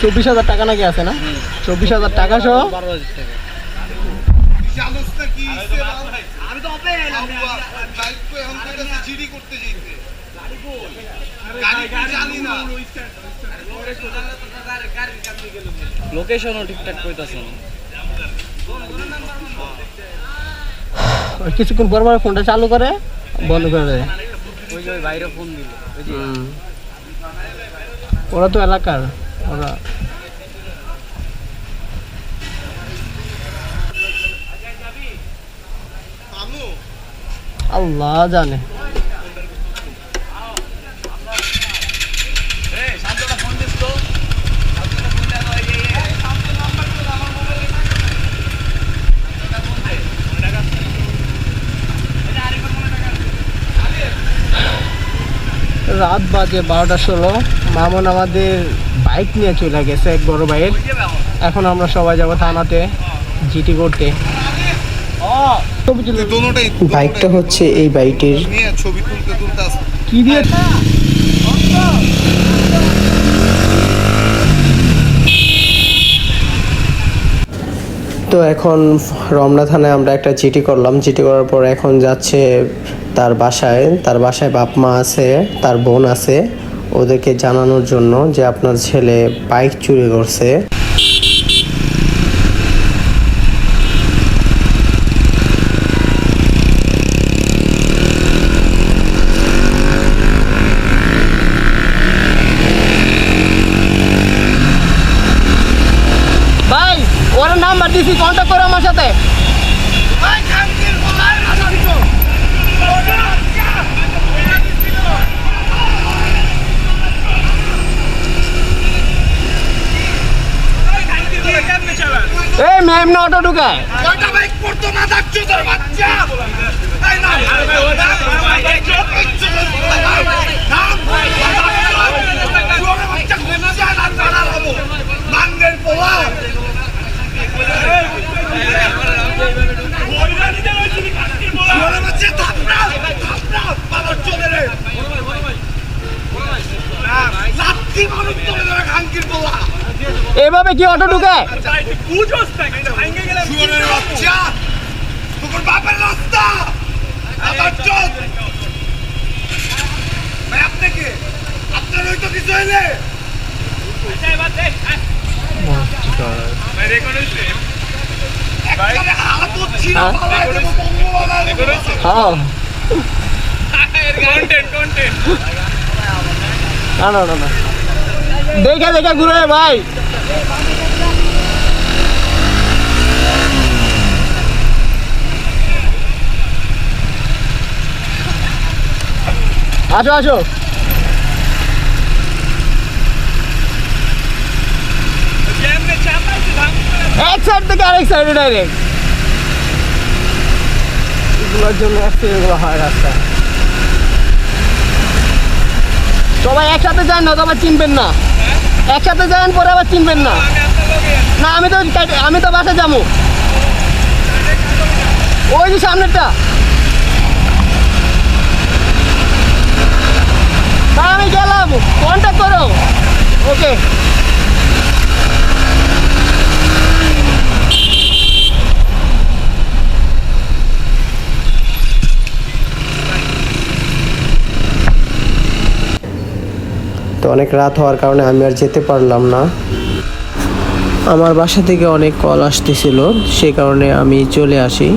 চব্বিশ হাজার টাকা নাকি আছে না? চব্বিশ হাজার টাকা সহ? লোকেশনও ঠিকঠাক কইতাছে না। কিছুক্ষণ পর পর ফোনটা চালু করে বন্ধ করে দেয়। ওই যে ওই বাইরে ফোন দিল। ওরা তো এলাকার ওরা। আল্লাহ জানে। রাত বাজে বারোটা ষোলো। মামুন আমাদের বাইক নিয়ে চলে গেছে এক বড় বাইক এখন আমরা সবাই যাব থানাতে জিটি করতে। বাইকটা হচ্ছে এই বাইকের নিয়ে ছবি তুলতে তুলতে কি দিয়ে তো এখন রমনা থানায় আমরা একটা চিঠি করলাম। চিঠি করার পর এখন যাচ্ছে তার বাসায়। তার বাসায় বাপ মা আছে, তার বোন আছে। ওদেরকে জানানোর জন্য যে আপনার ছেলে বাইক চুরি করছে ভাই ওর নাম্বার দিছি কন্ট্যাক্ট করো আমার সাথে এই ম্যাম না অটো ঢুকায় কয়টা বাইক পড়তো না যাচ্ছ তোর বাচ্চা এই না মাঙ্গের পোলা চলে বাচ্চা থাপড়া থাপড়া বাবার চলে রে লাত্তি মানুষ চলে ধরে খাঙ্কির পোলা এভাবে কি অটো ঢুকায় শুয়োরের বাচ্চা তোর বাপের রাস্তা আবার চোখ ভাই আপনি কে আপনার ওই তো কিছু হইলে একবারে কি উঠছি না, হ্যাঁ? হ্যাঁ। না না না। দেখে দেখে ঘুরে ভাই। আসো আসো। এক সাইড থেকে আরেক সাইডে ডাইরেক্ট এগুলোর জন্য অ্যাক্সিডেন্টগুলো হয় রাস্তায় সবাই একসাথে যান না তো আবার চিনবেন না। একসাথে যাবেন, পরে আবার চিনবেন না। না, আমি তো আমি তো বাসে যাব। ওই যে সামনেরটা। আমি গেলাম। কন্ট্যাক্ট করো। ওকে তো অনেক রাত হওয়ার কারণে আমি আর যেতে পারলাম না। আমার বাসা থেকে অনেক কল আসতেছিল, সে কারণে আমি চলে আসি।